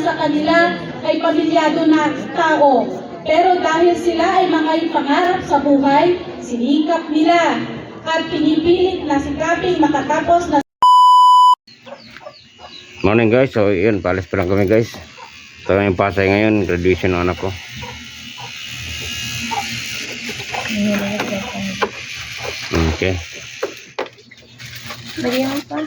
sa kanila ay pamilyado na tao. Pero dahil sila ay mga pangarap sa buhay, sinikap nila at pinipilit na sikaping makatapos na Morning guys, so yun, palis pa lang kami guys. Ito yung pasay ngayon, graduation ng anak ko. Okay. Bigyan pa.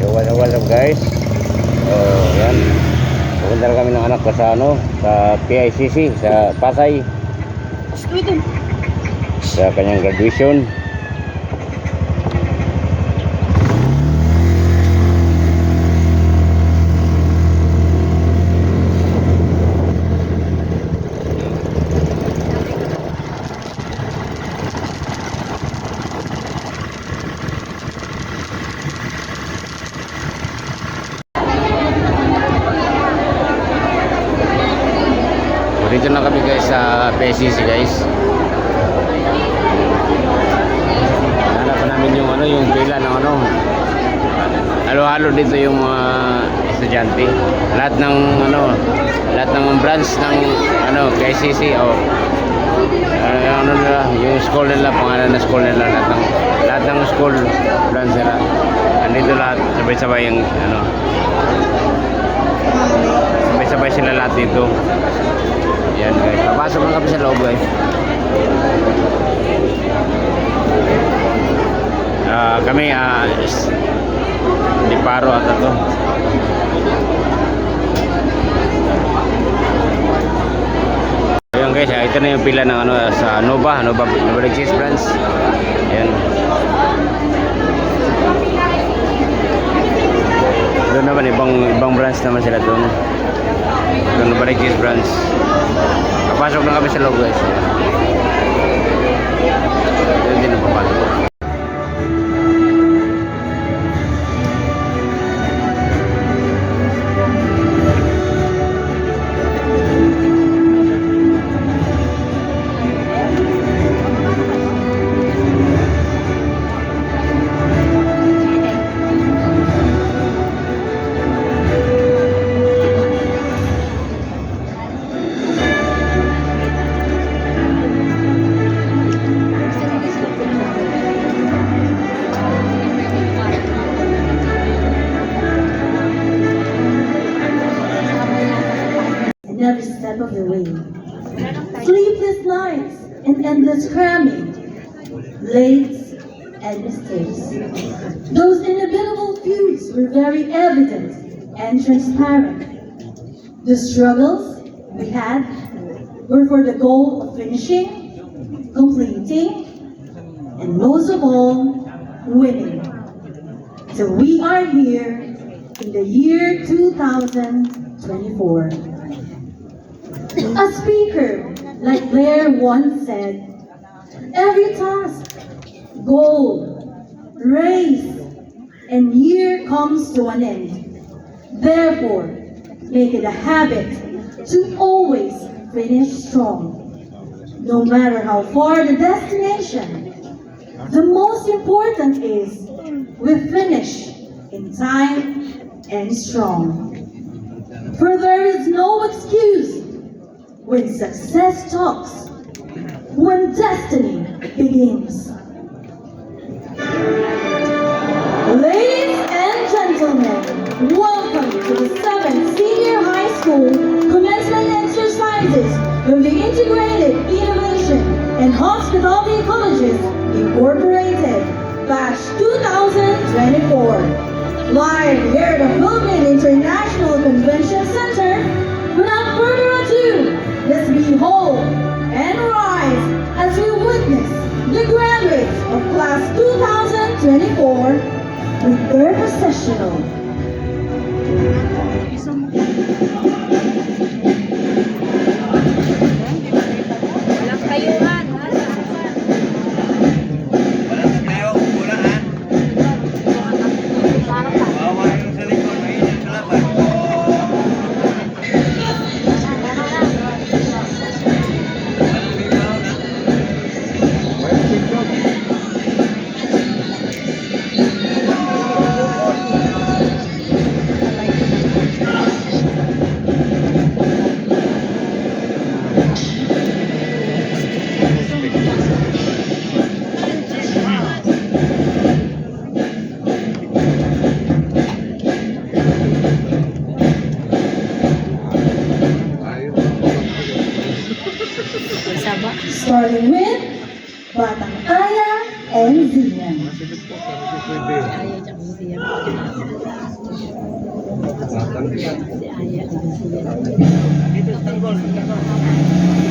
So, what's up, what's up guys? So, yan. Pupunta na kami ng anak ko sa ano, sa PICC, sa Pasay. Sa kanyang graduation. So, dito na kami guys PICC guys. Hanapan namin yung ano, yung pila ng ano. Halo-halo dito yung mga estudyante. Lahat ng ano, lahat ng branch ng ano, KCC o ano, yung ano nila, yung school nila, pangalan na school nila, lahat ng lahat ng school branch nila. Andito lahat, sabay-sabay yung ano, sabay-sabay sila lahat dito. Yan guys, papasok lang kami sa loob guys. Ah, kami s- di paro ata to. Ayun guys, ah, ito na yung pila ng ano sa Nova, Nova Nova Cheese branch. Ayan. Doon naman ibang ibang branch naman sila doon. Doon Cheese branch. Papasok na kami sa loob guys. Doon din ang mistakes. Those inevitable feuds were very evident and transparent. The struggles we had were for the goal of finishing, completing, and most of all, winning. So we are here in the year 2024. A speaker like Blair once said, every task, goal, race, and year comes to an end. Therefore, make it a habit to always finish strong. No matter how far the destination, the most important is we finish in time and strong. For there is no excuse when success talks, when destiny begins. Ladies and gentlemen, welcome to the 7th Senior High School Commencement Exercises of the Integrated Innovation and Hospitality Colleges Incorporated, Batch 2024. Live here at the Philippine International Convention Center, without further ado, let's behold and rise as we witness the graduates of Class 2024 with their processional. And Zia. Let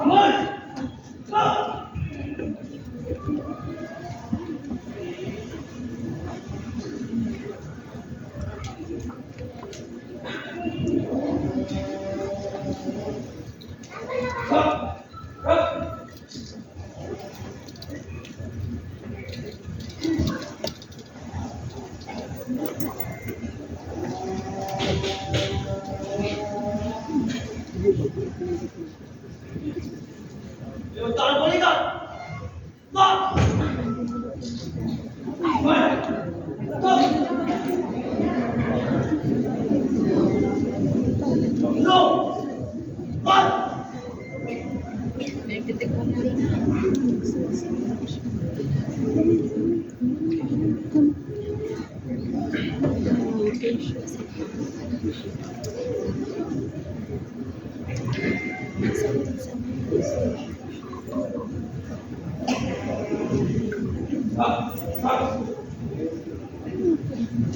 Aman! তারপর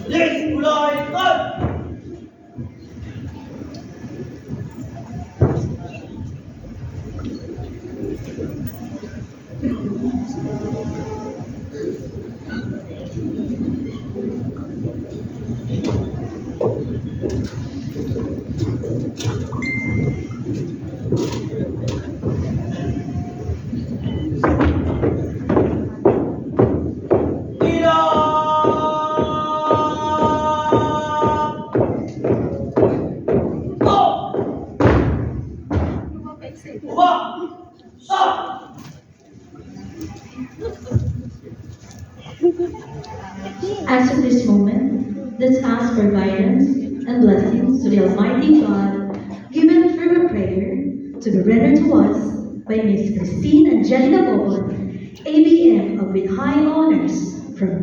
Yes, Lord,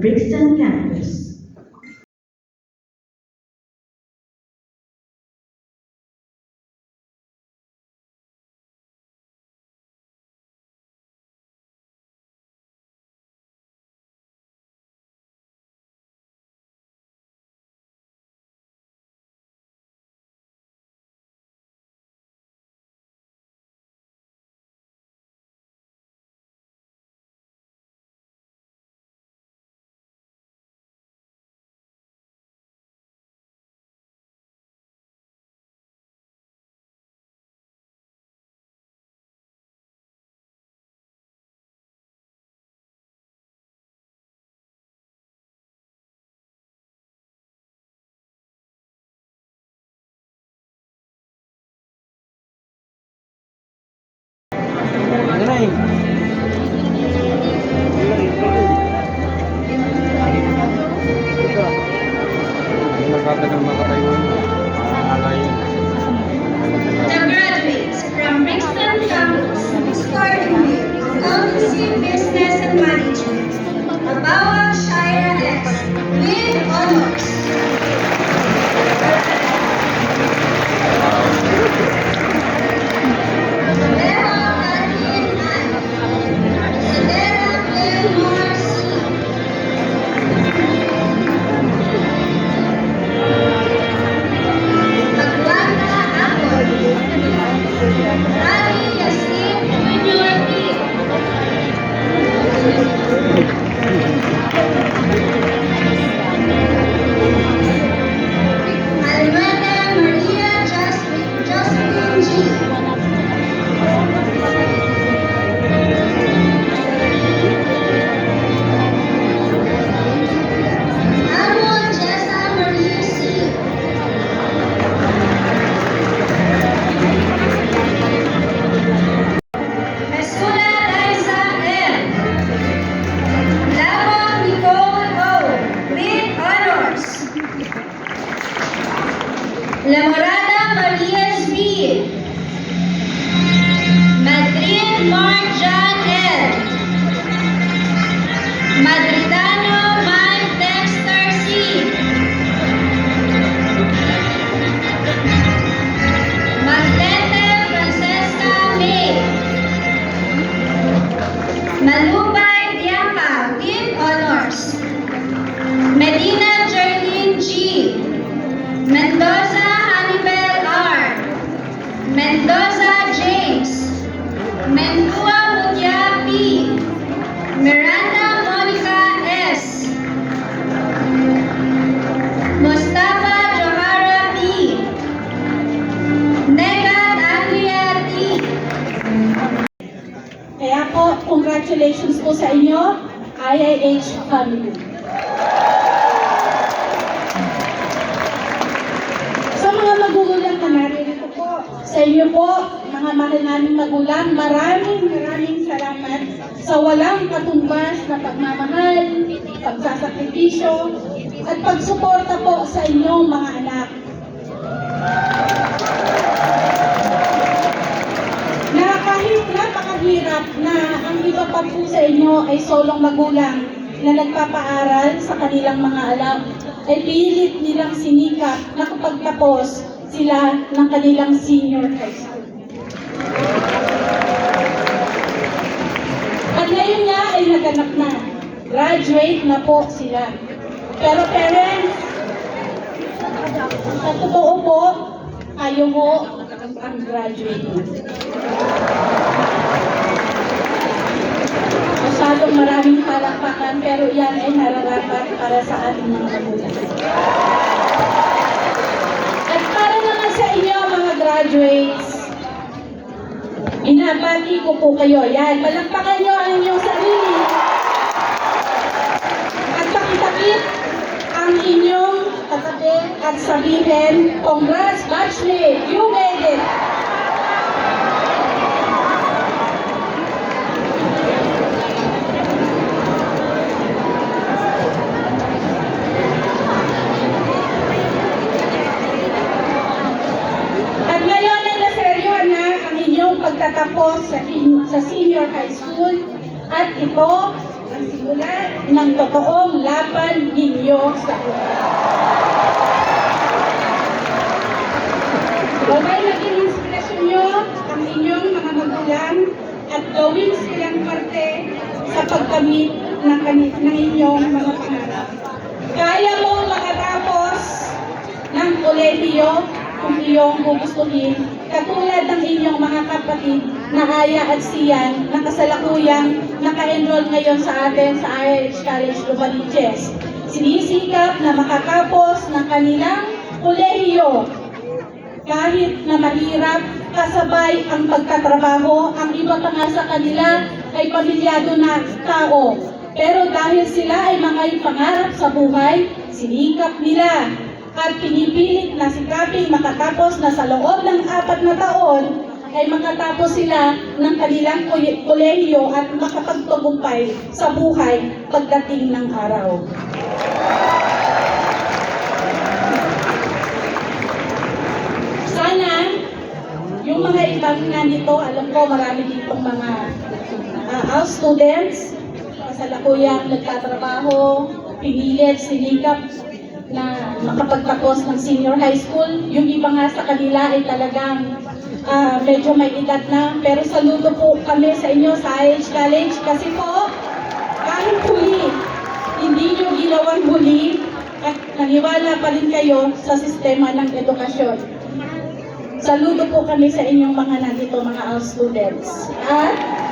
honors from Brixton campus. The graduates from Brixton Campus in Accountancy, Business and Management. Abawa Shira X with honors. La morada para el bien. Mendoza James. Mendua Mutia P. Miranda Monica S. Mustafa Johara P. Negat Andrea T. Kaya po, congratulations po sa inyo, IIH family. Po, mga mahal naming magulang, maraming maraming salamat sa walang katumbas na pagmamahal, pagsasakripisyo, at pagsuporta po sa inyong mga anak. na kahit napakahirap na ang iba pa po sa inyo ay solong magulang na nagpapaaral sa kanilang mga alam, ay pilit nilang sinikap na kapag tapos sila ng kanilang senior high school. At ngayon nga ay naganap na. Graduate na po sila. Pero parents, sa totoo po, kayo po ang graduate. Masyadong maraming palakpakan pero yan ay nararapat para sa ating mga magulang. Sa inyo mga graduates, inabati ko po kayo. Yan, palakpakan nyo ang inyong sarili. At pakitakip ang inyong katabi at sabihin, Congrats, batchmate! You made it! pagtatapos sa, sa senior high school at ito ang simula ng totoong laban ninyo sa buhay. Babay maging inspirasyon nyo ang inyong mga magulang at gawin silang parte sa pagkamit ng, ng inyong mga pangarap. Kaya mo makatapos ng kolehiyo kung iyong gugustuhin katulad ng inyong mga kapatid na Aya at Sian na kasalukuyang naka-enroll ngayon sa atin sa IH College Novaliches. Sinisikap na makatapos ng kanilang kolehiyo kahit na mahirap, kasabay ang pagtatrabaho, ang iba pa nga sa kanila ay pamilyado na tao. Pero dahil sila ay mga pangarap sa buhay, sinikap nila at pinipilit na sikaping makatapos na sa loob ng apat na taon ay makatapos sila ng kanilang kolehiyo at makapagtagumpay sa buhay pagdating ng araw. Sana, yung mga ibang nandito, alam ko marami ditong mga uh, our students, kasalukuyang nagtatrabaho, pinilit, sinikap na makapagtapos ng senior high school. Yung iba nga sa kanila ay talagang ah, medyo may edad na. Pero saludo po kami sa inyo sa IH College kasi po, kahit huli, hindi nyo ginawang huli at naniwala pa rin kayo sa sistema ng edukasyon. Saludo po kami sa inyong mga nandito, mga our students. At